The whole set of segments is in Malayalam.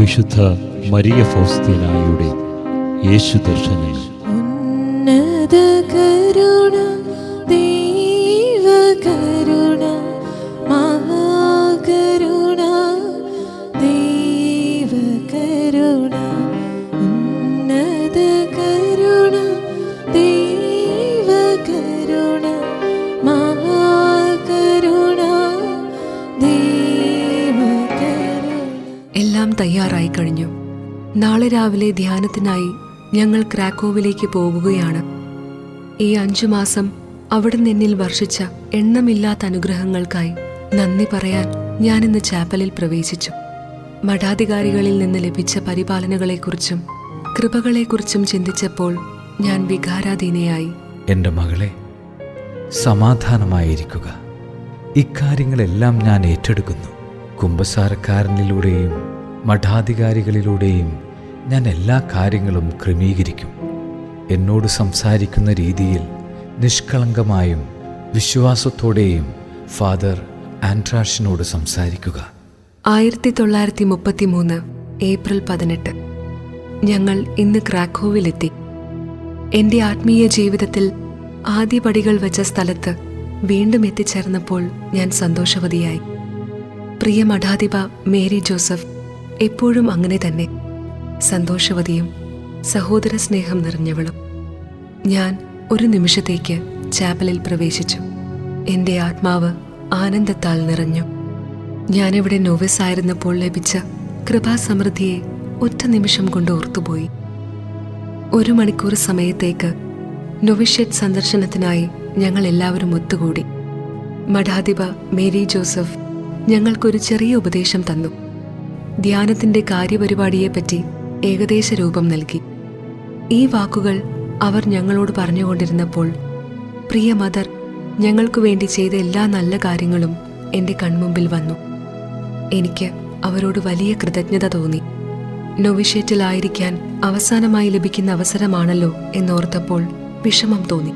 വിശുദ്ധ മരിയ ഫൗസ്തീനായുടെ യേശു ദർശനം. ഉന്നത കരുണ ദൈവ കരുണ മഹാകരുണ ദൈവ കരുണ. തയ്യാറായി കഴിഞ്ഞു. നാളെ രാവിലെ ധ്യാനത്തിനായി ഞങ്ങൾ ക്രാക്കോവിലേക്ക് പോകുകയാണ് ഈ അഞ്ചു മാസം അവിടെ നിന്നിൽ വർഷിച്ച എണ്ണമില്ലാത്ത അനുഗ്രഹങ്ങൾക്കായി നന്ദി പറയാൻ ഞാൻ ഇന്ന് ചാപ്പലിൽ പ്രവേശിച്ചു. മഠാധികാരികളിൽ നിന്ന് ലഭിച്ച പരിപാലനകളെക്കുറിച്ചും കൃപകളെക്കുറിച്ചും ചിന്തിച്ചപ്പോൾ ഞാൻ വികാരാധീനയായി. എന്റെ മകളെ സമാധാനമായിരിക്കുക. ഇക്കാര്യങ്ങളെല്ലാം ഞാൻ ഏറ്റെടുക്കുന്നു. കുമ്പസാരക്കാരനിലൂടെയും മഠാധികാരികളിലൂടെയും ഞാൻ എല്ലാ കാര്യങ്ങളും ക്രമീകരിക്കും. എന്നോട് സംസാരിക്കുന്ന രീതിയിൽ നിഷ്കളങ്കമായും വിശ്വാസത്തോടെയും ഫാദർ ആൻട്രാഷിനോട് സംസാരിക്കുക. ആയിരത്തി തൊള്ളായിരത്തി മുപ്പത്തി മൂന്ന് ഏപ്രിൽ പതിനെട്ട്. ഞങ്ങൾ ഇന്ന് ക്രാക്കോവിലെത്തി. എന്റെ ആത്മീയ ജീവിതത്തിൽ ആദ്യ പടികൾ വെച്ച സ്ഥലത്ത് വീണ്ടും എത്തിച്ചേർന്നപ്പോൾ ഞാൻ സന്തോഷവതിയായി. പ്രിയ മഠാധിപ മേരി ജോസഫ് എപ്പോഴും അങ്ങനെ തന്നെ. സന്തോഷവതിയും സഹോദര സ്നേഹം നിറഞ്ഞവളും. ഞാൻ ഒരു നിമിഷത്തേക്ക് ചാപ്പലിൽ പ്രവേശിച്ചു. എന്റെ ആത്മാവ് ആനന്ദത്താൽ നിറഞ്ഞു. ഞാനിവിടെ നോവിസ് ആയിരുന്നപ്പോൾ ലഭിച്ച കൃപാസമൃദ്ധിയെ ഒറ്റ നിമിഷം കൊണ്ട് ഓർത്തുപോയി. ഒരു മണിക്കൂർ സമയത്തേക്ക് നൊവിഷ്യറ്റ് സന്ദർശനത്തിനായി ഞങ്ങൾ എല്ലാവരും ഒത്തുകൂടി. മഠാധിപ മേരി ജോസഫ് ഞങ്ങൾക്കൊരു ചെറിയ ഉപദേശം തന്നു. ധ്യാനത്തിന്റെ കാര്യപരിപാടിയെപ്പറ്റി ഏകദേശ രൂപം നൽകി. ഈ വാക്കുകൾ അവർ ഞങ്ങളോട് പറഞ്ഞുകൊണ്ടിരുന്നപ്പോൾ പ്രിയ മദർ ഞങ്ങൾക്കു വേണ്ടി ചെയ്ത എല്ലാ നല്ല കാര്യങ്ങളും എന്റെ കൺമുമ്പിൽ വന്നു. എനിക്ക് അവരോട് വലിയ കൃതജ്ഞത തോന്നി. നൊവിഷേറ്റിലായിരിക്കാൻ അവസാനമായി ലഭിക്കുന്ന അവസരമാണല്ലോ എന്നോർത്തപ്പോൾ വിഷമം തോന്നി.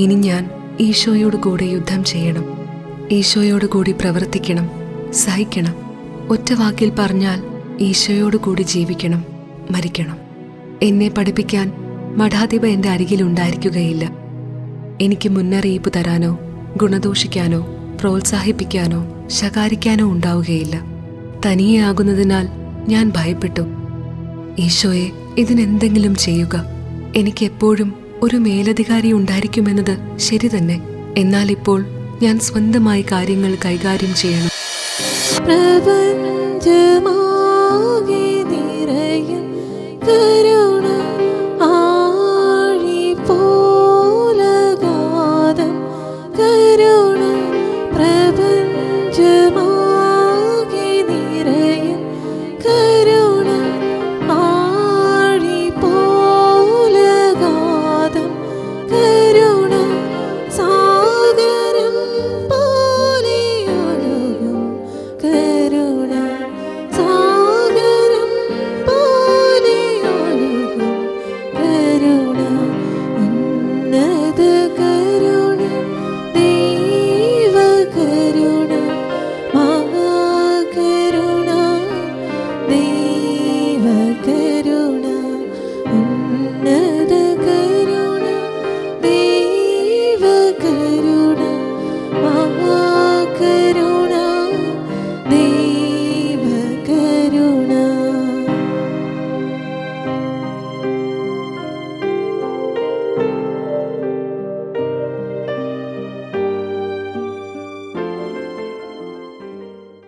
ഇനി ഞാൻ ഈശോയോട് കൂടെ യുദ്ധം ചെയ്യണം. ഈശോയോട് കൂടി പ്രവർത്തിക്കണം. സഹിക്കണം. ഒറ്റ വാക്കിൽ പറഞ്ഞാൽ ഈശോയോട് കൂടി ജീവിക്കണം മരിക്കണം. എന്നെ പഠിപ്പിക്കാൻ മഠാധിപ എന്റെ അരികിൽ ഉണ്ടായിരിക്കുകയില്ല. എനിക്ക് മുന്നറിയിപ്പ് തരാനോ ഗുണദോഷിക്കാനോ പ്രോത്സാഹിപ്പിക്കാനോ ശകാരിക്കാനോ ഉണ്ടാവുകയില്ല. തനിയെ ആകുന്നതിനാൽ ഞാൻ ഭയപ്പെട്ടു. ഈശോയെ ഇതിനെന്തെങ്കിലും ചെയ്യുക. എനിക്കെപ്പോഴും ഒരു മേലധികാരി ഉണ്ടായിരിക്കുമെന്നത് ശരി തന്നെ എന്നാൽ ഇപ്പോൾ ഞാൻ സ്വന്തമായി കാര്യങ്ങൾ കൈകാര്യം ചെയ്യണം. പ്രപഞ്ചമാകെ നിറയും